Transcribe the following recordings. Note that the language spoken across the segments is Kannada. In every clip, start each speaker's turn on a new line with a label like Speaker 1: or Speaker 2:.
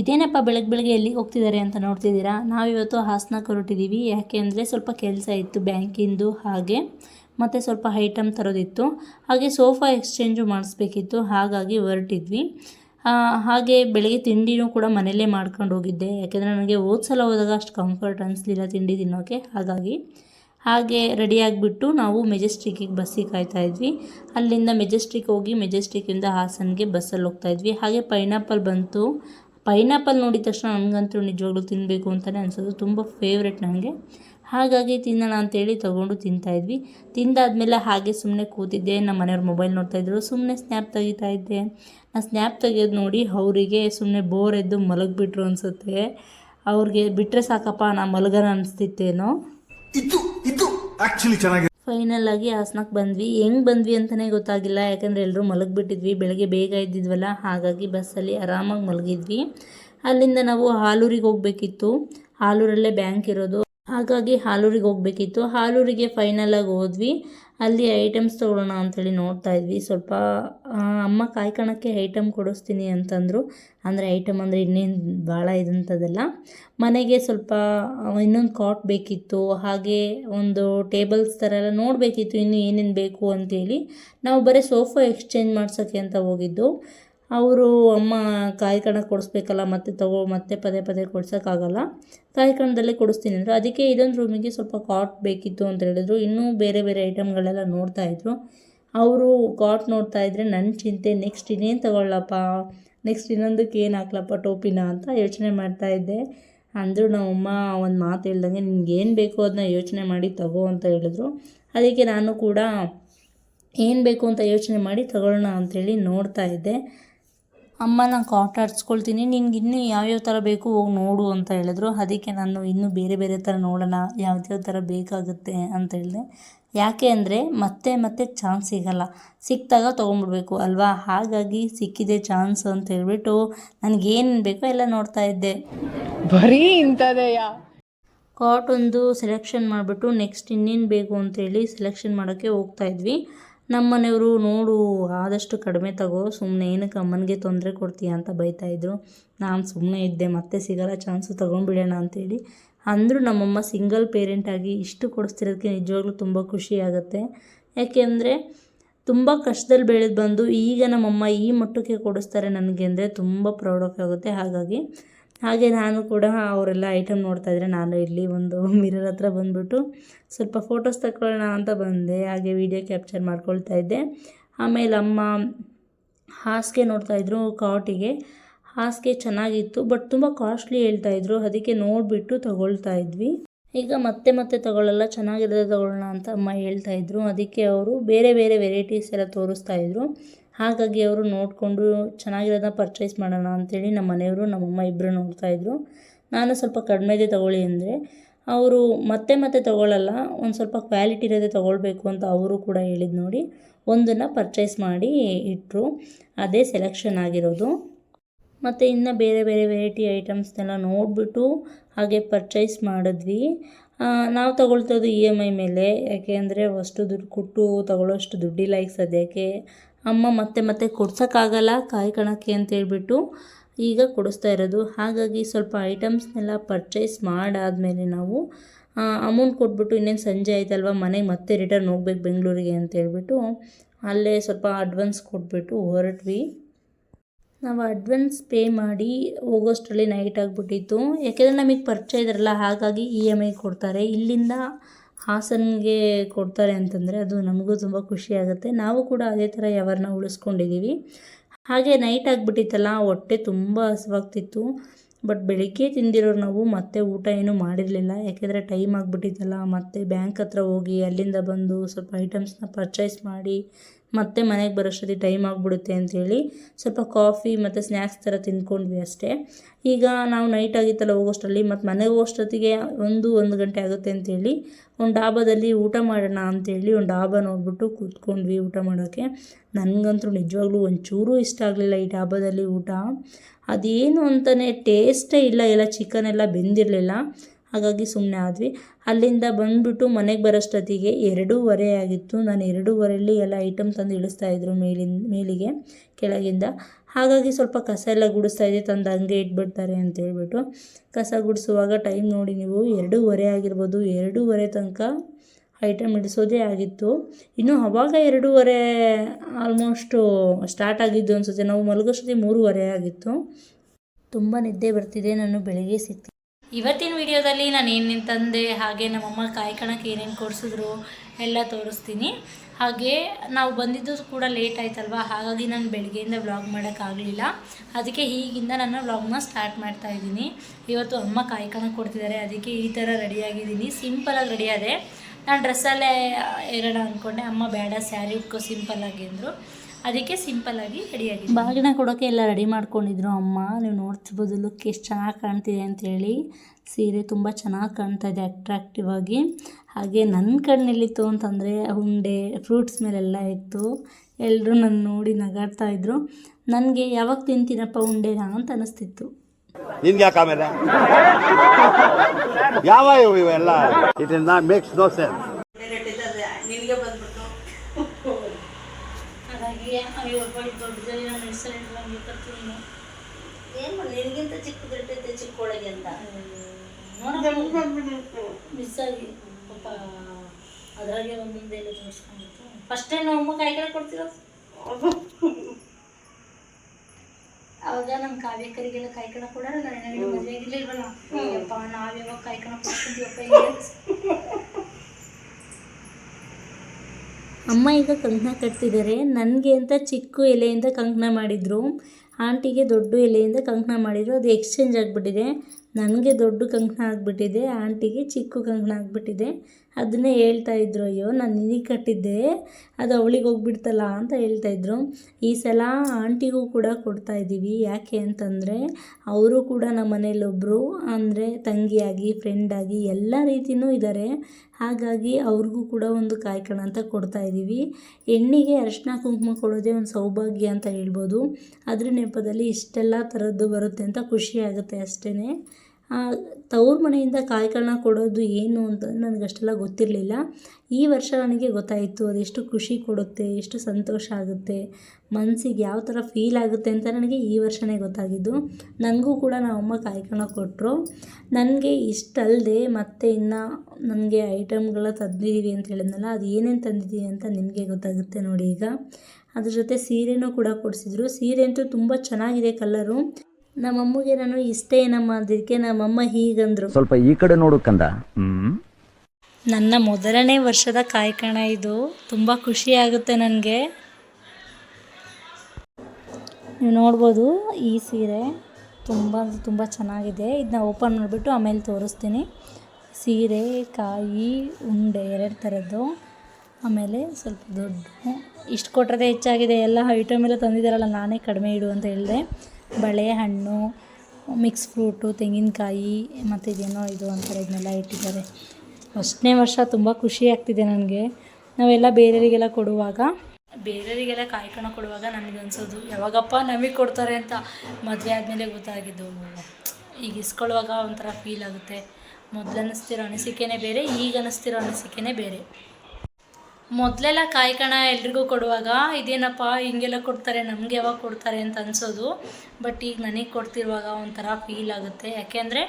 Speaker 1: ಇದೇನಪ್ಪ ಬೆಳಗ್ಗೆ ಬೆಳಗ್ಗೆ ಎಲ್ಲಿಗೆ ಹೋಗ್ತಿದ್ದಾರೆ ಅಂತ ನೋಡ್ತಿದ್ದೀರಾ? ನಾವಿವತ್ತು ಹಾಸನಕ್ಕೆ ಹೊರಟಿದ್ದೀವಿ ಯಾಕೆ ಅಂದರೆ ಸ್ವಲ್ಪ ಕೆಲಸ ಇತ್ತು ಬ್ಯಾಂಕಿಂದು, ಹಾಗೆ ಮತ್ತು ಸ್ವಲ್ಪ ಐಟಮ್ ತರೋದಿತ್ತು. ಹಾಗೆ ಸೋಫಾ ಎಕ್ಸ್ಚೇಂಜು ಮಾಡಿಸ್ಬೇಕಿತ್ತು, ಹಾಗಾಗಿ ಹೊರಟಿದ್ವಿ. ಹಾಗೆ ಬೆಳಗ್ಗೆ ತಿಂಡಿನೂ ಕೂಡ ಮನೆಯಲ್ಲೇ ಮಾಡ್ಕೊಂಡು ಹೋಗಿದ್ದೆ. ಯಾಕೆಂದರೆ ನನಗೆ ಹೋದ ಸಲ ಹೋದಾಗ ಅಷ್ಟು ಕಂಫರ್ಟ್ ಅನಿಸ್ಲಿಲ್ಲ ತಿಂಡಿ ತಿನ್ನೋಕ್ಕೆ ಹಾಗಾಗಿ. ಹಾಗೆ ರೆಡಿಯಾಗಿಬಿಟ್ಟು ನಾವು ಮೆಜೆಸ್ಟಿಕ್ಕಿಗೆ ಬಸ್ಸಿಗೆ ಕಾಯ್ತಾ ಇದ್ವಿ. ಅಲ್ಲಿಂದ ಮೆಜೆಸ್ಟಿಕ್ ಹೋಗಿ ಮೆಜೆಸ್ಟಿಕ್ಕಿಂದ ಹಾಸನ್ಗೆ ಬಸ್ಸಲ್ಲಿ ಹೋಗ್ತಾ ಇದ್ವಿ. ಹಾಗೆ ಪೈನಾಪಲ್ ಬಂತು ಪೈನಾಪಲ್ ನೋಡಿದ ತಕ್ಷಣ ನನಗಂತೂ ನಿಜವಾಗ್ಲೂ ತಿನ್ನಬೇಕು ಅಂತಲೇ ಅನಿಸೋದು. ತುಂಬ ಫೇವ್ರೆಟ್ ನನಗೆ ಹಾಗಾಗಿ ತಿನ್ನೋಣ ಅಂತೇಳಿ ತೊಗೊಂಡು ತಿಂತಾಯಿದ್ವಿ ತಿಂದಾದ್ಮೇಲೆ ಹಾಗೆ ಸುಮ್ಮನೆ ಕೂತಿದ್ದೆ. ನಮ್ಮ ಮನೆಯವ್ರ ಮೊಬೈಲ್ ನೋಡ್ತಾಯಿದ್ರು ಸುಮ್ಮನೆ ಸ್ನ್ಯಾಪ್ ತೆಗಿತಾ ಇದ್ದೆ. ಆ ಸ್ನ್ಯಾಪ್ ತೆಗೆಯೋದು ನೋಡಿ ಅವರಿಗೆ ಸುಮ್ಮನೆ ಬೋರ್ ಎದ್ದು ಮಲಗಿಬಿಟ್ರು ಅನಿಸುತ್ತೆ. ಅವ್ರಿಗೆ ಬಿಟ್ಟರೆ ಸಾಕಪ್ಪ ನಾ ಮಲಗನ ಅನಿಸ್ತಿತ್ತೇನೋ.
Speaker 2: ಇದು ಇದು ಆ್ಯಕ್ಚುಲಿ ಚೆನ್ನಾಗಿದೆ.
Speaker 1: ಫೈನಲ್ ಆಗಿ ಹಾಸನಕ್ಕೆ ಬಂದ್ವಿ. ಹೆಂಗೆ ಬಂದ್ವಿ ಅಂತಲೇ ಗೊತ್ತಾಗಿಲ್ಲ. ಯಾಕಂದರೆ ಎಲ್ಲರೂ ಮಲಗಿಬಿಟ್ಟಿದ್ವಿ. ಬೆಳಗ್ಗೆ ಬೇಗ ಇದ್ದಿದ್ವಲ್ಲ ಹಾಗಾಗಿ ಬಸ್ಸಲ್ಲಿ ಆರಾಮಾಗಿ ಮಲಗಿದ್ವಿ. ಅಲ್ಲಿಂದ ನಾವು ಹಾಲೂರಿಗೆ ಹೋಗಬೇಕಿತ್ತು. ಹಾಲೂರಲ್ಲೇ ಬ್ಯಾಂಕ್ ಇರೋದು. ಹಾಗಾಗಿ ಹಾಲೂರಿಗೆ ಹೋಗಬೇಕಿತ್ತು. ಹಾಲೂರಿಗೆ ಫೈನಲ್ ಆಗಿ ಹೋದ್ವಿ. ಅಲ್ಲಿ ಐಟಮ್ಸ್ ತೊಗೊಳ್ಳೋಣ ಅಂಥೇಳಿ ನೋಡ್ತಾ ಇದ್ವಿ. ಸ್ವಲ್ಪ ಅಮ್ಮ ಕಾಯ್ಕೊಳಕ್ಕೆ ಐಟಮ್ ಕೊಡಿಸ್ತೀನಿ ಅಂತಂದರು. ಅಂದರೆ ಐಟಮ್ ಅಂದರೆ ಇನ್ನೇನು ಭಾಳ ಇದಂಥದ್ದೆಲ್ಲ ಮನೆಗೆ ಸ್ವಲ್ಪ ಇನ್ನೊಂದು ಕಾಟ್ ಬೇಕಿತ್ತು. ಹಾಗೆ ಒಂದು ಟೇಬಲ್ಸ್ ಥರ ಎಲ್ಲ ನೋಡಬೇಕಿತ್ತು. ಇನ್ನೂ ಏನೇನು ಬೇಕು ಅಂತೇಳಿ. ನಾವು ಬರೀ ಸೋಫಾ ಎಕ್ಸ್ಚೇಂಜ್ ಮಾಡ್ಸೋಕ್ಕೆ ಅಂತ ಹೋಗಿದ್ದು. ಅವರು ಅಮ್ಮ ಕಾಯ್ಕಣಕ್ಕೆ ಕೊಡಿಸ್ಬೇಕಲ್ಲ, ಮತ್ತೆ ತಗೋ, ಮತ್ತೆ ಪದೇ ಪದೇ ಕೊಡ್ಸೋಕ್ಕಾಗಲ್ಲ. ಕಾಯ್ಕಣದಲ್ಲೇ ಕೊಡಿಸ್ತೀನಿ ಅಂದರು. ಅದಕ್ಕೆ ಇದೊಂದು ರೂಮಿಗೆ ಸ್ವಲ್ಪ ಕಾಟ್ ಬೇಕಿತ್ತು ಅಂತ ಹೇಳಿದ್ರು. ಇನ್ನೂ ಬೇರೆ ಬೇರೆ ಐಟಮ್ಗಳೆಲ್ಲ ನೋಡ್ತಾಯಿದ್ರು ಅವರು ಕಾಟ್ ನೋಡ್ತಾ ಇದ್ದರೆ ನನ್ನ ಚಿಂತೆ ನೆಕ್ಸ್ಟ್ ಇನ್ನೇನು ತಗೊಳ್ಳಪ್ಪ? ನೆಕ್ಸ್ಟ್ ಇನ್ನೊಂದಕ್ಕೆ ಏನು ಹಾಕ್ಲಪ್ಪ ಟೋಪಿನ ಅಂತ ಯೋಚನೆ ಮಾಡ್ತಾ ಇದ್ದೆ. ಅಂದರು ನಮ್ಮಮ್ಮ ಒಂದು ಮಾತು ಹೇಳ್ದಂಗೆ ನಿಮ್ಗೆ ಏನು ಬೇಕೋ ಅದನ್ನ ಯೋಚನೆ ಮಾಡಿ ತಗೋ ಅಂತ ಹೇಳಿದ್ರು. ಅದಕ್ಕೆ ನಾನು ಕೂಡ, ಏನು ಬೇಕು ಅಂತ ಯೋಚನೆ ಮಾಡಿ ತಗೊಳ್ಳೋಣ ಅಂಥೇಳಿ ನೋಡ್ತಾ ಇದ್ದೆ. ಅಮ್ಮ ನಾನು ಕಾಟ್ ಆಡಿಸ್ಕೊಳ್ತೀನಿ ನಿನ್ಗೆ ಇನ್ನೂ ಯಾವ್ಯಾವ ಥರ ಬೇಕು ಹೋಗಿ ನೋಡು ಅಂತ ಹೇಳಿದ್ರು. ಅದಕ್ಕೆ ನಾನು ಇನ್ನೂ ಬೇರೆ ಬೇರೆ ಥರ ನೋಡೋಣ ಯಾವ್ಯಾವ ಥರ ಬೇಕಾಗುತ್ತೆ ಅಂತ ಹೇಳಿದೆ. ಯಾಕೆ ಅಂದರೆ ಮತ್ತೆ ಮತ್ತೆ ಚಾನ್ಸ್ ಸಿಗಲ್ಲ. ಸಿಕ್ಕಿದಾಗ ತೊಗೊಂಡ್ಬಿಡ್ಬೇಕು ಅಲ್ವಾ? ಹಾಗಾಗಿ ಸಿಕ್ಕಿದೆ ಚಾನ್ಸ್ ಅಂತ ಹೇಳಿಬಿಟ್ಟು ನನಗೇನು ಬೇಕೋ ಎಲ್ಲ ನೋಡ್ತಾ ಇದ್ದೆ.
Speaker 3: ಬರೀ ಇಂಥದೆಯಾ?
Speaker 1: ಕಾಟ್ ಒಂದು ಸೆಲೆಕ್ಷನ್ ಮಾಡಿಬಿಟ್ಟು ನೆಕ್ಸ್ಟ್ ಇನ್ನೇನು ಬೇಕು ಅಂತೇಳಿ ಸೆಲೆಕ್ಷನ್ ಮಾಡೋಕ್ಕೆ ಹೋಗ್ತಾ ಇದ್ವಿ. ನಮ್ಮ ಮನೆಯವರು ನೋಡು, ಆದಷ್ಟು ಕಡಿಮೆ ತಗೋ. ಸುಮ್ಮನೆ ಏನಕ್ಕೆ ಅಮ್ಮನಿಗೆ ತೊಂದರೆ ಕೊಡ್ತೀಯ ಅಂತ ಬೈತಾಯಿದ್ರು ನಾನು ಸುಮ್ಮನೆ ಇದ್ದೆ, ಮತ್ತೆ ಸಿಗಲ್ಲ, ಚಾನ್ಸು ತೊಗೊಂಡ್ಬಿಡೋಣ ಅಂತೇಳಿ. ಅಂದರೂ ನಮ್ಮಮ್ಮ ಸಿಂಗಲ್ ಪೇರೆಂಟಾಗಿ ಇಷ್ಟು ಕೊಡಿಸ್ತಿರೋದಕ್ಕೆ ನಿಜವಾಗ್ಲೂ ತುಂಬ ಖುಷಿ ಆಗುತ್ತೆ ಯಾಕೆಂದರೆ ತುಂಬ ಕಷ್ಟದಲ್ಲಿ ಬೆಳೆದು ಬಂದು ಈಗ ನಮ್ಮಮ್ಮ ಈ ಮಟ್ಟಕ್ಕೆ ಕೊಡಿಸ್ತಾರೆ ನನಗೆ ಅಂದರೆ ತುಂಬ ಪ್ರೌಡ್ ಆಗುತ್ತೆ. ಹಾಗಾಗಿ ಹಾಗೆ ನಾನು ಕೂಡ ಅವರೆಲ್ಲ ಐಟಮ್ ನೋಡ್ತಾ ಇದ್ದರೆ ನಾನು ಇಲ್ಲಿ ಒಂದು ಮಿರರ್ ಹತ್ರ ಬಂದುಬಿಟ್ಟು ಸ್ವಲ್ಪ ಫೋಟೋಸ್ ತಗೊಳ್ಳೋಣ ಅಂತ ಬಂದೆ. ಹಾಗೆ ವಿಡಿಯೋ ಕ್ಯಾಪ್ಚರ್ ಮಾಡ್ಕೊಳ್ತಾ ಇದ್ದೆ. ಆಮೇಲೆ ಅಮ್ಮ ಹಾಸಿಗೆ ನೋಡ್ತಾಯಿದ್ರು ಕಾಟಿಗೆ ಹಾಸಿಗೆ ಚೆನ್ನಾಗಿತ್ತು ಬಟ್ ತುಂಬ ಕಾಸ್ಟ್ಲಿ ಹೇಳ್ತಾ ಇದ್ರು. ಅದಕ್ಕೆ ನೋಡಿಬಿಟ್ಟು ತಗೊಳ್ತಾ ಇದ್ವಿ. ಈಗ ಮತ್ತೆ ಮತ್ತೆ ತಗೊಳ್ಳಲ್ಲ, ಚೆನ್ನಾಗಿರೋದೇ ತಗೊಳ್ಳೋಣ ಅಂತ ಅಮ್ಮ ಹೇಳ್ತಾಯಿದ್ರು ಅದಕ್ಕೆ ಅವರು ಬೇರೆ ಬೇರೆ ವೆರೈಟೀಸ್ ಎಲ್ಲ ತೋರಿಸ್ತಾ ಇದ್ರು. ಹಾಗಾಗಿ ಅವರು ನೋಡಿಕೊಂಡು ಚೆನ್ನಾಗಿರೋದನ್ನ ಪರ್ಚೇಸ್ ಮಾಡೋಣ ಅಂಥೇಳಿ ನಮ್ಮ ಮನೆಯವರು ನಮ್ಮಮ್ಮ ಇಬ್ಬರು ನೋಡ್ತಾಯಿದ್ರು ನಾನು ಸ್ವಲ್ಪ ಕಡಿಮೆದೇ ತಗೊಳ್ಳಿ ಅಂದರೆ, ಅವರು ಮತ್ತೆ ಮತ್ತೆ ತಗೊಳ್ಳಲ್ಲ ಒಂದು ಸ್ವಲ್ಪ ಕ್ವಾಲಿಟಿ ಇರೋದೇ ತೊಗೊಳ್ಬೇಕು ಅಂತ ಅವರು ಕೂಡ ಹೇಳಿದ್ ನೋಡಿ, ಒಂದನ್ನು ಪರ್ಚೇಸ್ ಮಾಡಿ ಇಟ್ಟರು ಅದೇ ಸೆಲೆಕ್ಷನ್ ಆಗಿರೋದು. ಮತ್ತು ಇನ್ನು ಬೇರೆ ಬೇರೆ ವೆರೈಟಿ ಐಟಮ್ಸ್ನೆಲ್ಲ ನೋಡಿಬಿಟ್ಟು ಹಾಗೆ ಪರ್ಚೇಸ್ ಮಾಡಿದ್ವಿ. ನಾವು ತಗೊಳ್ತದ್ದು ಇ ಎಂ ಐ ಮೇಲೆ, ಯಾಕೆ ಅಂದರೆ ಅಷ್ಟು ದುಡ್ಡು ಕೊಟ್ಟು ತಗೊಳ್ಳೋಷ್ಟು ದುಡ್ಡಿಲ್ಲ ಈಗ ಸದ್ಯಕ್ಕೆ. ಅಮ್ಮ ಮತ್ತೆ ಮತ್ತೆ ಕೊಡ್ಸೋಕ್ಕಾಗಲ್ಲ ಕಾಯ್ಕೊಳಕ್ಕೆ ಅಂತೇಳ್ಬಿಟ್ಟು ಈಗ ಕೊಡಿಸ್ತಾ ಇರೋದು. ಹಾಗಾಗಿ ಸ್ವಲ್ಪ ಐಟಮ್ಸ್ನೆಲ್ಲ ಪರ್ಚೇಸ್ ಮಾಡಾದಮೇಲೆ ನಾವು ಅಮೌಂಟ್ ಕೊಟ್ಬಿಟ್ಟು ಇನ್ನೇನು ಸಂಜೆ ಆಯ್ತಲ್ವ ಮನೆಗೆ ಮತ್ತೆ ರಿಟರ್ನ್ ಹೋಗ್ಬೇಕು ಬೆಂಗಳೂರಿಗೆ ಅಂತ ಹೇಳ್ಬಿಟ್ಟು ಅಲ್ಲೇ ಸ್ವಲ್ಪ ಅಡ್ವಾನ್ಸ್ ಕೊಟ್ಬಿಟ್ಟು ಹೊರಟ್ವಿ. ನಾವು ಅಡ್ವಾನ್ಸ್ ಪೇ ಮಾಡಿ ಹೋಗೋಷ್ಟರಲ್ಲಿ ನೈಟ್ ಆಗಿಬಿಟ್ಟಿತ್ತು. ಯಾಕೆಂದರೆ ನಮಗೆ ಪರಿಚಯ ಇದ್ರಲ್ಲ, ಹಾಗಾಗಿ ಇ ಎಂ ಐ ಕೊಡ್ತಾರೆ. ಇಲ್ಲಿಂದ ಹಾಸನ್ಗೆ ಕೊಡ್ತಾರೆ ಅಂತಂದರೆ ಅದು ನಮಗೂ ತುಂಬ ಖುಷಿಯಾಗುತ್ತೆ ನಾವು ಕೂಡ ಅದೇ ಥರ ಯಾವಾರನ್ನ ಉಳಿಸ್ಕೊಂಡಿದ್ದೀವಿ ಹಾಗೆ ನೈಟ್ ಆಗಿಬಿಟ್ಟಿತ್ತಲ್ಲ, ಹೊಟ್ಟೆ ತುಂಬ ಹಸಿವಾಗ್ತಿತ್ತು. ಬಟ್ ಬೆಳಿಗ್ಗೆ ತಿಂದಿರೋರು ನಾವು ಮತ್ತೆ ಊಟ ಏನೂ ಮಾಡಿರಲಿಲ್ಲ. ಯಾಕೆಂದರೆ ಟೈಮ್ ಆಗಿಬಿಟ್ಟಿತ್ತಲ್ಲ, ಮತ್ತೆ ಬ್ಯಾಂಕ್ ಹತ್ರ ಹೋಗಿ ಅಲ್ಲಿಂದ ಬಂದು ಸ್ವಲ್ಪ ಐಟಮ್ಸ್ನ ಪರ್ಚೇಸ್ ಮಾಡಿ ಮತ್ತೆ ಮನೆಗೆ ಬರೋಷ್ಟೊತ್ತಿಗೆ ಟೈಮ್ ಆಗಿಬಿಡುತ್ತೆ ಅಂಥೇಳಿ ಸ್ವಲ್ಪ ಕಾಫಿ ಮತ್ತು ಸ್ನ್ಯಾಕ್ಸ್ ಥರ ತಿಂದ್ಕೊಂಡ್ವಿ ಅಷ್ಟೇ. ಈಗ ನಾವು ನೈಟ್ ಆಗಿತ್ತಲ್ಲ ಹೋಗೋಷ್ಟರಲ್ಲಿ, ಮತ್ತು ಮನೆಗೆ ಹೋಗೋಷ್ಟೊತ್ತಿಗೆ ಒಂದು ಒಂದು ಗಂಟೆ ಆಗುತ್ತೆ ಅಂಥೇಳಿ ಒಂದು ಡಾಬಾದಲ್ಲಿ ಊಟ ಮಾಡೋಣ ಅಂಥೇಳಿ ಒಂದು ಡಾಬಾ ನೋಡಿಬಿಟ್ಟು ಕೂತ್ಕೊಂಡ್ವಿ ಊಟ ಮಾಡೋಕ್ಕೆ ನನಗಂತೂ ನಿಜವಾಗ್ಲೂ ಒಂಚೂರು ಇಷ್ಟ ಆಗಲಿಲ್ಲ ಈ ಡಾಬಾದಲ್ಲಿ ಊಟ. ಅದೇನು ಅಂತಲೇ ಟೇಸ್ಟೇ ಇಲ್ಲ, ಎಲ್ಲ ಚಿಕನ್ ಎಲ್ಲ ಬೆಂದಿರಲಿಲ್ಲ. ಹಾಗಾಗಿ ಸುಮ್ಮನೆ ಆದ್ವಿ. ಅಲ್ಲಿಂದ ಬಂದುಬಿಟ್ಟು ಮನೆಗೆ ಬರೋಷ್ಟೊತ್ತಿಗೆ ಎರಡೂವರೆ ಆಗಿತ್ತು. ನಾನು ಎರಡೂವರೆಯಲ್ಲಿ ಎಲ್ಲ ಐಟಮ್ ತಂದು ಇಳಿಸ್ತಾ ಇದ್ರು ಮೇಲಿನ, ಮೇಲಿಗೆ, ಕೆಳಗಿಂದ. ಹಾಗಾಗಿ ಸ್ವಲ್ಪ ಕಸ ಎಲ್ಲ ಗುಡಿಸ್ತಾ ಇದ್ದೆ ತಂದು ಹಂಗೆ ಇಟ್ಬಿಡ್ತಾರೆ ಅಂತ ಹೇಳ್ಬಿಟ್ಟು. ಕಸ ಗುಡಿಸುವಾಗ ಟೈಮ್ ನೋಡಿ ನೀವು ಎರಡೂವರೆ ಆಗಿರ್ಬೋದು. ಎರಡೂವರೆ ತನಕ ಐಟಮ್ ಇಡಿಸೋದೇ ಆಗಿತ್ತು. ಇನ್ನು ಅವಾಗ ಎರಡೂವರೆ ಆಲ್ಮೋಸ್ಟು ಸ್ಟಾರ್ಟ್ ಆಗಿದ್ದು ಅನಿಸುತ್ತೆ. ನಾವು ಮಲಗೋಷ್ಟೊತ್ತಿಗೆ ಮೂರುವರೆ ಆಗಿತ್ತು. ತುಂಬ ನಿದ್ದೆ ಬರ್ತಿದೆ. ನಾನು ಬೆಳಗ್ಗೆ ಸಿಗ್ತೀನಿ ಇವತ್ತಿನ ವಿಡಿಯೋದಲ್ಲಿ ನಾನು ಏನೇನು ತಂದೆ, ಹಾಗೆ ನಮ್ಮಮ್ಮ ಕಾಯ್ಕೊಳಕ್ಕೆ ಏನೇನು ಕೊಡಿಸಿದ್ರು ಎಲ್ಲ ತೋರಿಸ್ತೀನಿ. ಹಾಗೆ ನಾವು ಬಂದಿದ್ದು ಕೂಡ ಲೇಟ್ ಆಯ್ತಲ್ವ? ಹಾಗಾಗಿ ನಾನು ಬೆಳಗ್ಗೆಯಿಂದ ವ್ಲಾಗ್ ಮಾಡೋಕ್ಕಾಗಲಿಲ್ಲ ಅದಕ್ಕೆ ಈಗಿಂದ ನನ್ನ ವ್ಲಾಗ್ನ ಸ್ಟಾರ್ಟ್ ಮಾಡ್ತಾ ಇದ್ದೀನಿ. ಇವತ್ತು ಅಮ್ಮ ಕಾಯ್ಕೊಳಕ್ಕೆ ಕೊಡ್ತಿದ್ದಾರೆ. ಅದಕ್ಕೆ ಈ ಥರ ರೆಡಿಯಾಗಿದ್ದೀನಿ ಸಿಂಪಲಾಗಿ ರೆಡಿ ಆದೆ. ನಾನು ಡ್ರೆಸ್ಸಲ್ಲೇ ಇರೋಣ ಅಂದ್ಕೊಂಡೆ ಅಮ್ಮ ಬೇಡ ಸ್ಯಾರಿ ಉಟ್ಕೋ ಸಿಂಪಲ್ಲಾಗಿ ಅಂದರು. ಅದಕ್ಕೆ ಸಿಂಪಲ್ಲಾಗಿ ರೆಡಿಯಾಗಿ ಬಾಗಿನ ಕೊಡೋಕ್ಕೆ ಎಲ್ಲ ರೆಡಿ ಮಾಡ್ಕೊಂಡಿದ್ರು ಅಮ್ಮ. ನೀವು ನೋಡ್ತಿರ್ಬೋದು ಲುಕ್ ಎಷ್ಟು ಚೆನ್ನಾಗಿ ಕಾಣ್ತಿದೆ ಅಂತೇಳಿ. ಸೀರೆ ತುಂಬ ಚೆನ್ನಾಗಿ ಕಾಣ್ತಾ ಇದೆ ಅಟ್ರಾಕ್ಟಿವ್ ಆಗಿ. ಹಾಗೆ ನನ್ನ ಕಣ್ಣೆಲ್ಲಿತ್ತು ಅಂತಂದರೆ ಉಂಡೆ ಫ್ರೂಟ್ಸ್ ಮೇಲೆಲ್ಲ ಇತ್ತು. ಎಲ್ಲರೂ ನನ್ನ ನೋಡಿ ನಗಾಡ್ತಾ ಇದ್ರು. ನನಗೆ ಯಾವಾಗ ತಿಂತೀನಪ್ಪ ಉಂಡೆನಾ ಅಂತ ಅನಿಸ್ತಿತ್ತು.
Speaker 4: ನಿನ್ಗೆ ಯಾಕೆ ಆಮೇಲೆ? ಯಾವ ಇವು ಇವೆಲ್ಲ? It is not makes no sense
Speaker 1: buddy ದೊಡ್ಡದಲ್ಲಿ ನಾನು ಹೆಸರಿಲ್ಲ ಏನು ನಿನಗಿಂತ ಚಿಕ್ಕದಿರ್ತೈತೆ ಒಳಗೆ ಅಂತ. ಮಿಸ್ ಆಗಿ. ಪಾಪ ಅದ್ರಾಗೆ ಒಂದೊಂದು ಎಲ್ಲ ತೋರಿಸ್ಕೊಂಡಿತ್ತು. ಫಸ್ಟ್ ಟೈಮ್ ನಮ್ಮ ಅಮ್ಮ ಕಾಯಿ ಕಡೆ ಕೊಡ್ತಿರೋ ಅವಾಗ ನಮ್ಮ ಕಾವ್ಯಕರಿಗೆಲ್ಲ ಕಾಯಿ ಕಣ ಕೊಡೋಣ ನನಗೆ ಮದುವೆ ಆಗಿರ್ಲಿಲ್ವಲ್ಲ ಯಪ್ಪ ನಾವ್ ಯಾವಾಗ ಕಾಯಿ ಕಣ ಕೊಡ್ತಿದ್ವಪ್ಪ ಅಮ್ಮ ಈಗ ಕಂಕಣ ಕಟ್ತಿದ್ದಾರೆ ನನಗೆ ಅಂತ ಚಿಕ್ಕ ಎಲೆಯಿಂದ ಕಂಕಣ ಮಾಡಿದರು. ಆಂಟಿಗೆ ದೊಡ್ಡ ಎಲೆಯಿಂದ ಕಂಕಣ ಮಾಡಿದರು. ಅದು ಎಕ್ಸ್ಚೇಂಜ್ ಆಗಿಬಿಟ್ಟಿದೆ. ನನಗೆ ದೊಡ್ಡ ಕಂಕಣ ಆಗಿಬಿಟ್ಟಿದೆ. ಆಂಟಿಗೆ ಚಿಕ್ಕ ಕಂಕಣ ಆಗಿಬಿಟ್ಟಿದೆ. ಅದನ್ನೇ ಹೇಳ್ತಾ ಇದ್ರು, ಅಯ್ಯೋ, ನಾನು ನಿನಗೆ ಕಟ್ಟಿದ್ದೆ, ಅದು ಅವಳಿಗೆ ಹೋಗ್ಬಿಡ್ತಲ್ಲ ಅಂತ ಹೇಳ್ತಾ ಇದ್ರು. ಈ ಸಲ ಆಂಟಿಗೂ ಕೂಡ ಕೊಡ್ತಾ ಇದ್ದೀವಿ ಯಾಕೆ ಅಂತಂದರೆ, ಅವರು ಕೂಡ ನಮ್ಮ ಮನೇಲೊಬ್ಬರು ಅಂದರೆ ತಂಗಿಯಾಗಿ ಫ್ರೆಂಡಾಗಿ ಎಲ್ಲ ರೀತಿಯೂ ಇದ್ದಾರೆ ಹಾಗಾಗಿ ಅವ್ರಿಗೂ ಕೂಡ ಒಂದು ಕಾಯ್ಕಣ ಅಂತ ಕೊಡ್ತಾ ಇದ್ದೀವಿ ಹೆಣ್ಣಿಗೆ ಅರಿಶಿನ ಕುಂಕುಮ ಕೊಡೋದೇ ಒಂದು ಸೌಭಾಗ್ಯ ಅಂತ ಹೇಳ್ಬೋದು. ಅದ್ರ ನೆಪದಲ್ಲಿ ಇಷ್ಟೆಲ್ಲ ಥರದ್ದು ಬರುತ್ತೆ ಅಂತ ಖುಷಿ ಆಗುತ್ತೆ ಅಷ್ಟೇ ತವ್ರ ಮನೆಯಿಂದ ಕಾಯ್ಕಣ ಕೊಡೋದು ಏನು ಅಂತ ನನಗೆ ಅಷ್ಟೆಲ್ಲ ಗೊತ್ತಿರಲಿಲ್ಲ. ಈ ವರ್ಷ ನನಗೆ ಗೊತ್ತಾಯಿತು ಅದೆಷ್ಟು ಖುಷಿ ಕೊಡುತ್ತೆ, ಎಷ್ಟು ಸಂತೋಷ ಆಗುತ್ತೆ ಮನಸ್ಸಿಗೆ ಯಾವ ಥರ ಫೀಲ್ ಆಗುತ್ತೆ ಅಂತ ನನಗೆ ಈ ವರ್ಷವೇ ಗೊತ್ತಾಗಿದ್ದು. ನನಗೂ ಕೂಡ ನಮ್ಮಮ್ಮ ಕಾಯ್ಕಣ ಕೊಟ್ಟರು ನನಗೆ ಇಷ್ಟಲ್ಲದೆ ಮತ್ತೆ ಇನ್ನು ನನಗೆ ಐಟಮ್ಗಳ ತಂದಿದ್ದೀವಿ ಅಂತ ಹೇಳಿದ್ನಲ್ಲ, ಅದು ಏನೇನು ತಂದಿದ್ದೀವಿ ಅಂತ ನಿಮಗೆ ಗೊತ್ತಾಗುತ್ತೆ ನೋಡಿ ಈಗ. ಅದ್ರ ಜೊತೆ ಸೀರೆನೂ ಕೂಡ ಕೊಡಿಸಿದ್ರು. ಸೀರೆ ಅಂತೂ ತುಂಬ ಚೆನ್ನಾಗಿದೆ ಕಲರು ನಮ್ಮಮ್ಮಗೆ ನಾನು ಇಷ್ಟೇ ಏನಮ್ಮ ಅದಕ್ಕೆ ನಮ್ಮಮ್ಮ ಹೀಗಂದ್ರು.
Speaker 5: ಸ್ವಲ್ಪ ಈ ಕಡೆ ನೋಡು ಕಂದ.
Speaker 1: ನನ್ನ ಮೊದಲನೇ ವರ್ಷದ ಕಾಯ್ಕಣ ಇದು. ತುಂಬ ಖುಷಿ ಆಗುತ್ತೆ ನನಗೆ. ನೀವು ನೋಡ್ಬೋದು ಈ ಸೀರೆ ತುಂಬ ತುಂಬ ಚೆನ್ನಾಗಿದೆ. ಇದನ್ನ ಓಪನ್ ಮಾಡಿಬಿಟ್ಟು ಆಮೇಲೆ ತೋರಿಸ್ತೀನಿ. ಸೀರೆ ಕಾಯಿ ಉಂಡೆ ಎರಡು ಥರದ್ದು ಆಮೇಲೆ ಸ್ವಲ್ಪ ದೊಡ್ಡ ಇಷ್ಟು ಕೊಟ್ಟರೆ ಹೆಚ್ಚಾಗಿದೆ. ಎಲ್ಲ ಐಟಮ್ ಎಲ್ಲ ತಂದಿದ್ದಾರಲ್ಲ ನಾನೇ ಕಡಿಮೆ ಇಡು ಅಂತ ಹೇಳಿದೆ. ಬಳೆ ಹಣ್ಣು ಮಿಕ್ಸ್ ಫ್ರೂಟು ತೆಂಗಿನಕಾಯಿ, ಮತ್ತು ಇದೇನೋ ಇದು ಅಂತಾರೆ, ಇದನ್ನೆಲ್ಲ ಇಟ್ಟಿದ್ದಾರೆ. ಫಸ್ಟ್ನೇ ವರ್ಷ ತುಂಬ ಖುಷಿ ಆಗ್ತಿದೆ ನನಗೆ. ನಾವೆಲ್ಲ ಬೇರೆಯವರಿಗೆಲ್ಲ ಕೊಡುವಾಗ, ಬೇರೆಯವರಿಗೆಲ್ಲ ಕಾಯ್ಕೊಂಡ ಕೊಡುವಾಗ ನನಗೆ ಅನ್ಸೋದು, ಯಾವಾಗಪ್ಪ ನಮಗೆ ಕೊಡ್ತಾರೆ ಅಂತ ಮದುವೆ ಆದಮೇಲೆ ಗೊತ್ತಾಗಿದ್ದು. ಈಗ ಇಸ್ಕೊಳ್ಳುವಾಗ ಒಂಥರ ಫೀಲ್ ಆಗುತ್ತೆ. ಮೊದಲು ಅನ್ನಿಸ್ತಿರೋ ಅನಿಸಿಕೆನೇ ಬೇರೆ, ಈಗ ಅನ್ನಿಸ್ತಿರೋ ಅನಿಸಿಕೆನೇ ಬೇರೆ. ಮೊದಲೆಲ್ಲ ಕಾಯ್ಕಣ ಎಲ್ರಿಗೂ ಕೊಡುವಾಗ, ಇದೇನಪ್ಪ, ಹಿಂಗೆಲ್ಲ ಕೊಡ್ತಾರೆ, ನಮಗೆ ಯಾವಾಗ ಕೊಡ್ತಾರೆ ಅಂತ ಅನಿಸೋದು. ಬಟ್ ಈಗ ನನಗೆ ಕೊಡ್ತಿರುವಾಗ ಒಂಥರ ಫೀಲ್ ಆಗುತ್ತೆ. ಯಾಕೆಂದರೆ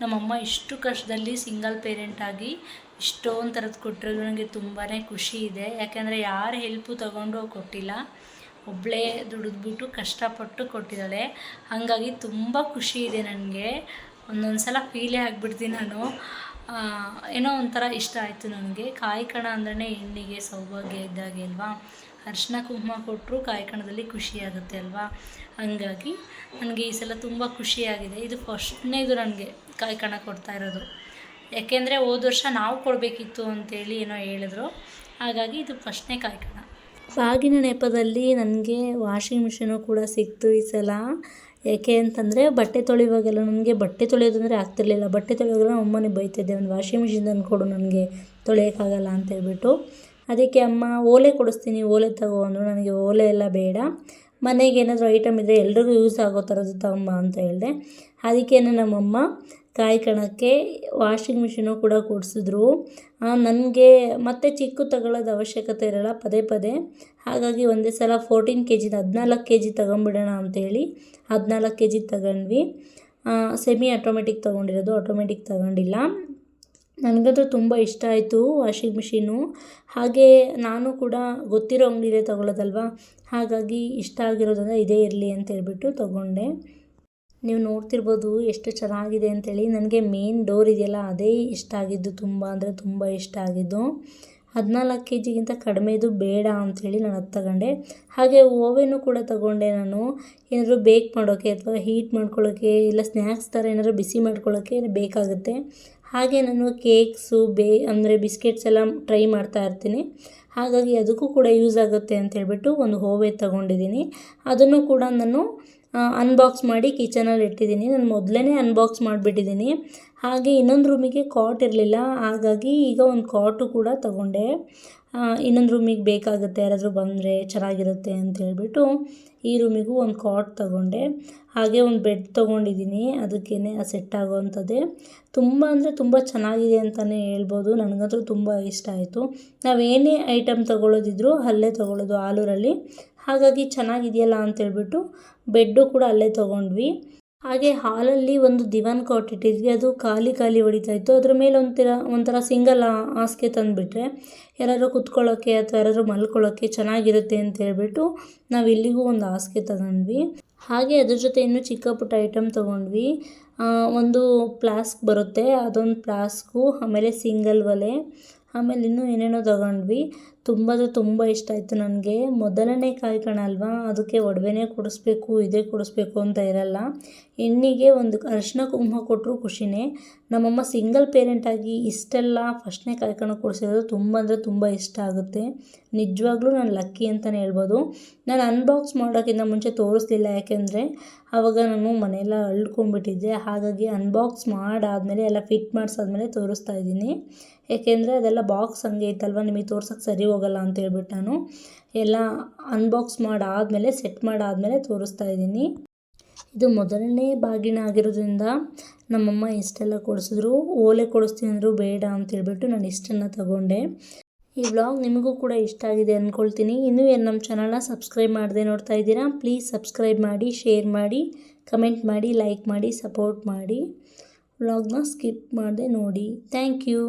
Speaker 1: ನಮ್ಮಮ್ಮ ಇಷ್ಟು ಕಷ್ಟದಲ್ಲಿ ಸಿಂಗಲ್ ಪೇರೆಂಟಾಗಿ ಇಷ್ಟೊಂದು ಥರದ್ದು ಕೊಟ್ಟಿರೋದು ನನಗೆ ತುಂಬಾ ಖುಷಿ ಇದೆ. ಯಾಕೆಂದರೆ ಯಾರು ಹೆಲ್ಪು ತಗೊಂಡು ಕೊಟ್ಟಿಲ್ಲ. ಒಬ್ಬಳೇ ದುಡಿದ್ಬಿಟ್ಟು ಕಷ್ಟಪಟ್ಟು ಕೊಟ್ಟಿದ್ದಾಳೆ. ಹಾಗಾಗಿ ತುಂಬ ಖುಷಿ ಇದೆ ನನಗೆ. ಒಂದೊಂದು ಸಲ ಫೀಲೇ ಆಗಿಬಿಡ್ತೀನಿ ನಾನು. ಏನೋ ಒಂಥರ ಇಷ್ಟ ಆಯಿತು ನನಗೆ. ಕಾಯ್ಕಣ ಅಂದ್ರೆ ಹೆಣ್ಣಿಗೆ ಸೌಭಾಗ್ಯ ಇದ್ದಾಗೆ ಅಲ್ವಾ? ಅರ್ಶಿನ ಕುಂಕುಮ ಕೊಟ್ಟರು ಕಾಯಿಕಣದಲ್ಲಿ ಖುಷಿ ಆಗುತ್ತೆ ಅಲ್ವಾ? ಹಾಗಾಗಿ ನನಗೆ ಈ ಸಲ ತುಂಬ ಖುಷಿಯಾಗಿದೆ ಇದು ಫಸ್ಟ್ನೇದು ನನಗೆ ಕಾಯ್ಕಣ ಕೊಡ್ತಾ ಇರೋದು. ಯಾಕೆಂದರೆ ಹೋದ ವರ್ಷ ನಾವು ಕೊಡಬೇಕಿತ್ತು ಅಂತೇಳಿ ಏನೋ ಹೇಳಿದ್ರು. ಹಾಗಾಗಿ ಇದು ಫಸ್ಟ್ನೇ ಕಾಯಿಕಣ. ಬಾಗಿನ ನೆಪದಲ್ಲಿ ನನಗೆ ವಾಷಿಂಗ್ ಮಿಷಿನು ಕೂಡ ಸಿಕ್ತು ಈ ಸಲ. ಯಾಕೆ ಅಂತಂದರೆ ಬಟ್ಟೆ ತೊಳೆಯುವಾಗೆಲ್ಲ ನನಗೆ ಬಟ್ಟೆ ತೊಳೆಯೋದಂದರೆ ಆಗ್ತಿರ್ಲಿಲ್ಲ. ಬಟ್ಟೆ ತೊಳೆಯುವಾಗೆಲ್ಲ ಅಮ್ಮನೇ ಬೈತಿದ್ದೆ. ಒಂದು ವಾಷಿಂಗ್ ಮಿಷಿನ್ ತಂದು ಕೊಡು, ನನಗೆ ತೊಳೆಯೋಕ್ಕಾಗಲ್ಲ ಅಂತ ಹೇಳ್ಬಿಟ್ಟು. ಅದಕ್ಕೆ ಅಮ್ಮ ಓಲೆ ಕೊಡಿಸ್ತೀನಿ, ಓಲೆ ತಗೋ ಅಂದರು. ನನಗೆ ಓಲೆ ಎಲ್ಲ ಬೇಡ. ಮನೆಗೆ ಏನಾದರೂ ಐಟಮ್ ಇದ್ದರೆ ಎಲ್ರಿಗೂ ಯೂಸ್ ಆಗೋ ಥರದ್ದು ತಮ್ಮ ಅಂತ ಹೇಳಿದೆ. ಅದಕ್ಕೇ ನಮ್ಮಮ್ಮ ಕಾಯ್ಕೊಳಕ್ಕೆ ವಾಷಿಂಗ್ ಮಿಷಿನು ಕೂಡ ಕೊಡಿಸಿದ್ರು. ನನಗೆ ಮತ್ತೆ ಚಿಕ್ಕ ತಗೊಳ್ಳೋದು ಅವಶ್ಯಕತೆ ಇರಲ್ಲ, ಪದೇ ಪದೇ. ಹಾಗಾಗಿ ಒಂದೇ ಸಲ ಫೋರ್ಟೀನ್ ಕೆ ಜಿದು ಹದಿನಾಲ್ಕು ಕೆ ಜಿ ತೊಗೊಂಬಿಡೋಣ ಅಂತೇಳಿ ಹದಿನಾಲ್ಕು ಕೆ ಜಿ ತಗೊಂಡ್ವಿ. ಸೆಮಿ ಆಟೋಮೆಟಿಕ್ ತೊಗೊಂಡಿರೋದು ಆಟೋಮೆಟಿಕ್ ತಗೊಂಡಿಲ್ಲ. ನನಗಂತೂ ತುಂಬ ಇಷ್ಟ ಆಯಿತು ವಾಷಿಂಗ್ ಮಿಷಿನು. ಹಾಗೆ ನಾನು ಕೂಡ ಗೊತ್ತಿರೋ ಅಂಗಡಿಲೇ ತೊಗೊಳ್ಳೋದಲ್ವಾ? ಹಾಗಾಗಿ ಇಷ್ಟ ಆಗಿರೋದ್ರಿಂದ ಇದೇ ಇರಲಿ ಅಂತ ಹೇಳ್ಬಿಟ್ಟು ತೊಗೊಂಡೆ. ನೀವು ನೋಡ್ತಿರ್ಬೋದು ಎಷ್ಟು ಚೆನ್ನಾಗಿದೆ ಅಂತೇಳಿ. ನನಗೆ ಮೇನ್ ಡೋರ್ ಇದೆಯಲ್ಲ, ಅದೇ ಇಷ್ಟ ಆಗಿದ್ದು ತುಂಬ, ಅಂದರೆ ತುಂಬ ಇಷ್ಟ ಆಗಿದ್ದು. ಹದಿನಾಲ್ಕು ಕೆ ಜಿಗಿಂತ ಕಡಿಮೆದು ಬೇಡ ಅಂಥೇಳಿ ನಾನು ಅದು ತಗೊಂಡೆ. ಹಾಗೆ ಓವೆನೂ ಕೂಡ ತಗೊಂಡೆ ನಾನು. ಏನಾದರೂ ಬೇಕ್ ಮಾಡೋಕ್ಕೆ ಅಥವಾ ಹೀಟ್ ಮಾಡ್ಕೊಳ್ಳೋಕ್ಕೆ ಇಲ್ಲ ಸ್ನ್ಯಾಕ್ಸ್ ಥರ ಏನಾದರೂ ಬಿಸಿ ಮಾಡ್ಕೊಳ್ಳೋಕ್ಕೆ ಬೇಕಾಗುತ್ತೆ. ಹಾಗೆ ನಾನು ಕೇಕ್ಸು, ಬೇ, ಅಂದರೆ ಬಿಸ್ಕೆಟ್ಸ್ ಎಲ್ಲ ಟ್ರೈ ಮಾಡ್ತಾ ಇರ್ತೀನಿ. ಹಾಗಾಗಿ ಅದಕ್ಕೂ ಕೂಡ ಯೂಸ್ ಆಗುತ್ತೆ ಅಂತ ಹೇಳ್ಬಿಟ್ಟು ಒಂದು ಹೋವೆ ತಗೊಂಡಿದ್ದೀನಿ. ಅದನ್ನು ಕೂಡ ನಾನು ಅನ್ಬಾಕ್ಸ್ ಮಾಡಿ ಕಿಚನಲ್ಲಿ ಇಟ್ಟಿದ್ದೀನಿ. ನಾನು ಮೊದಲೇ ಅನ್ಬಾಕ್ಸ್ ಮಾಡಿಬಿಟ್ಟಿದ್ದೀನಿ. ಹಾಗೆ ಇನ್ನೊಂದು ರೂಮಿಗೆ ಕಾಟ್ ಇರಲಿಲ್ಲ. ಹಾಗಾಗಿ ಈಗ ಒಂದು ಕಾಟು ಕೂಡ ತಗೊಂಡೆ. ಇನ್ನೊಂದು ರೂಮಿಗೆ ಬೇಕಾಗುತ್ತೆ. ಯಾರಾದರೂ ಬಂದರೆ ಚೆನ್ನಾಗಿರುತ್ತೆ ಅಂತ ಹೇಳ್ಬಿಟ್ಟು ಈ ರೂಮಿಗೂ ಒಂದು ಕಾಟ್ ತಗೊಂಡೆ. ಹಾಗೆ ಒಂದು ಬೆಡ್ ತೊಗೊಂಡಿದ್ದೀನಿ ಅದಕ್ಕೇ ಸೆಟ್ ಆಗೋವಂಥದ್ದೇ ತುಂಬ ಅಂದರೆ ತುಂಬ ಚೆನ್ನಾಗಿದೆ ಅಂತಲೇ ಹೇಳ್ಬೋದು. ನನಗಂತೂ ತುಂಬ ಇಷ್ಟ ಆಯಿತು. ನಾವೇನೇ ಐಟಮ್ ತೊಗೊಳ್ಳೋದಿದ್ರು ಅಲ್ಲೇ ತೊಗೊಳ್ಳೋದು ಆಲೂರಲ್ಲಿ. ಹಾಗಾಗಿ ಚೆನ್ನಾಗಿದೆಯಲ್ಲ ಅಂತೇಳ್ಬಿಟ್ಟು ಬೆಡ್ಡು ಕೂಡ ಅಲ್ಲೇ ತೊಗೊಂಡ್ವಿ. ಹಾಗೆ ಹಾಲಲ್ಲಿ ಒಂದು ದಿವಾನ್ ಕಾಟ್ ಇಟ್ಟಿದ್ವಿ. ಅದು ಖಾಲಿ ಖಾಲಿ ಹೊಡಿತಾ ಇತ್ತು. ಅದ್ರ ಮೇಲೆ ಒಂಥರ ಒಂಥರ ಸಿಂಗಲ್ ಹಾಸಿಗೆ ತಂದುಬಿಟ್ರೆ ಯಾರಾದ್ರು ಕುತ್ಕೊಳ್ಳೋಕ್ಕೆ ಅಥವಾ ಯಾರಾದರೂ ಮಲ್ಕೊಳ್ಳೋಕ್ಕೆ ಚೆನ್ನಾಗಿರುತ್ತೆ ಅಂತ ಹೇಳ್ಬಿಟ್ಟು ನಾವು ಇಲ್ಲಿಗೂ ಒಂದು ಹಾಸಿಗೆ ತಗೊಂಡ್ವಿ. ಹಾಗೆ ಅದ್ರ ಜೊತೆ ಇನ್ನೂ ಚಿಕ್ಕ ಪುಟ್ಟ ಐಟಮ್ ತೊಗೊಂಡ್ವಿ. ಒಂದು ಪ್ಲಾಸ್ಕ್ ಬರುತ್ತೆ. ಅದೊಂದು ಪ್ಲಾಸ್ಕು ಆಮೇಲೆ ಸಿಂಗಲ್ ಒಲೆ ಆಮೇಲೆ ಇನ್ನೂ ಏನೇನೋ ತಗೊಂಡ್ವಿ. ತುಂಬ ಅಂದರೆ ತುಂಬ ಇಷ್ಟ ಆಯಿತು ನನಗೆ. ಮೊದಲನೇ ಕಾಯ್ಕಣ ಅಲ್ವಾ? ಅದಕ್ಕೆ ಒಡವೆನೇ ಕೊಡಿಸ್ಬೇಕು, ಇದೇ ಕೊಡಿಸ್ಬೇಕು ಅಂತ ಇರಲ್ಲ. ಹೆಣ್ಣಿಗೆ ಒಂದು ಅರಿಶಿನ ಕುಂಕುಮ ಕೊಟ್ಟರು ಖುಷಿನೇ. ನಮ್ಮಮ್ಮ ಸಿಂಗಲ್ ಪೇರೆಂಟಾಗಿ ಇಷ್ಟೆಲ್ಲ ಫಸ್ಟ್ನೇ ಕಾಯ್ಕಣ ಕೊಡಿಸಿರೋದು ತುಂಬ ಅಂದರೆ ತುಂಬ ಇಷ್ಟ ಆಗುತ್ತೆ. ನಿಜವಾಗ್ಲೂ ನಾನು ಲಕ್ಕಿ ಅಂತಲೇ ಹೇಳ್ಬೋದು. ನಾನು ಅನ್ಬಾಕ್ಸ್ ಮಾಡೋಕ್ಕಿಂತ ಮುಂಚೆ ತೋರಿಸ್ಲಿಲ್ಲ. ಯಾಕೆಂದರೆ ಆವಾಗ ನಾನು ಮನೆಯೆಲ್ಲ ಅಳ್ಕೊಂಡ್ಬಿಟ್ಟಿದ್ದೆ. ಹಾಗಾಗಿ ಅನ್ಬಾಕ್ಸ್ ಮಾಡಾದಮೇಲೆ, ಎಲ್ಲ ಫಿಟ್ ಮಾಡಿಸಾದ್ಮೇಲೆ ತೋರಿಸ್ತಾ ಇದ್ದೀನಿ. ಏಕೆಂದರೆ ಅದೆಲ್ಲ ಬಾಕ್ಸ್ ಹಂಗೆ ಇತ್ತಲ್ವ ನಿಮಗೆ ತೋರ್ಸೋಕ್ಕೆ ಸರಿ ಹೋಗಲ್ಲ ಅಂತ ಹೇಳ್ಬಿಟ್ಟು ನಾನು. ಎಲ್ಲ ಅನ್ಬಾಕ್ಸ್ ಮಾಡಾದಮೇಲೆ ಸೆಟ್ ಮಾಡಾದಮೇಲೆ ತೋರಿಸ್ತಾ ಇದ್ದೀನಿ. ಇದು ಮೊದಲನೇ ಬಾಗಿನ ಆಗಿರೋದ್ರಿಂದ ನಮ್ಮಮ್ಮ ಇಷ್ಟೆಲ್ಲ ಕೊಡಿಸಿದ್ರು, ಓಲೆ ಕೊಡಿಸ್ತೀನಿ ಅಂದರು ಬೇಡ ಅಂತೇಳ್ಬಿಟ್ಟು ನಾನು ಇಷ್ಟನ್ನು ತಗೊಂಡೆ. ಈ ವ್ಲಾಗ್ ನಿಮಗೂ ಕೂಡ ಇಷ್ಟ ಆಗಿದೆ ಅಂದ್ಕೊಳ್ತೀನಿ ಇನ್ನೂ ಏನು ನಮ್ಮ ಚಾನಲ್ನ ಸಬ್ಸ್ಕ್ರೈಬ್ ಮಾಡದೆ ನೋಡ್ತಾ ಇದ್ದೀರಾ ಪ್ಲೀಸ್ ಸಬ್ಸ್ಕ್ರೈಬ್ ಮಾಡಿ ಶೇರ್ ಮಾಡಿ ಕಮೆಂಟ್ ಮಾಡಿ ಲೈಕ್ ಮಾಡಿ ಸಪೋರ್ಟ್ ಮಾಡಿ. ವ್ಲಾಗ್ನ ಸ್ಕಿಪ್ ಮಾಡದೆ ನೋಡಿ. Thank you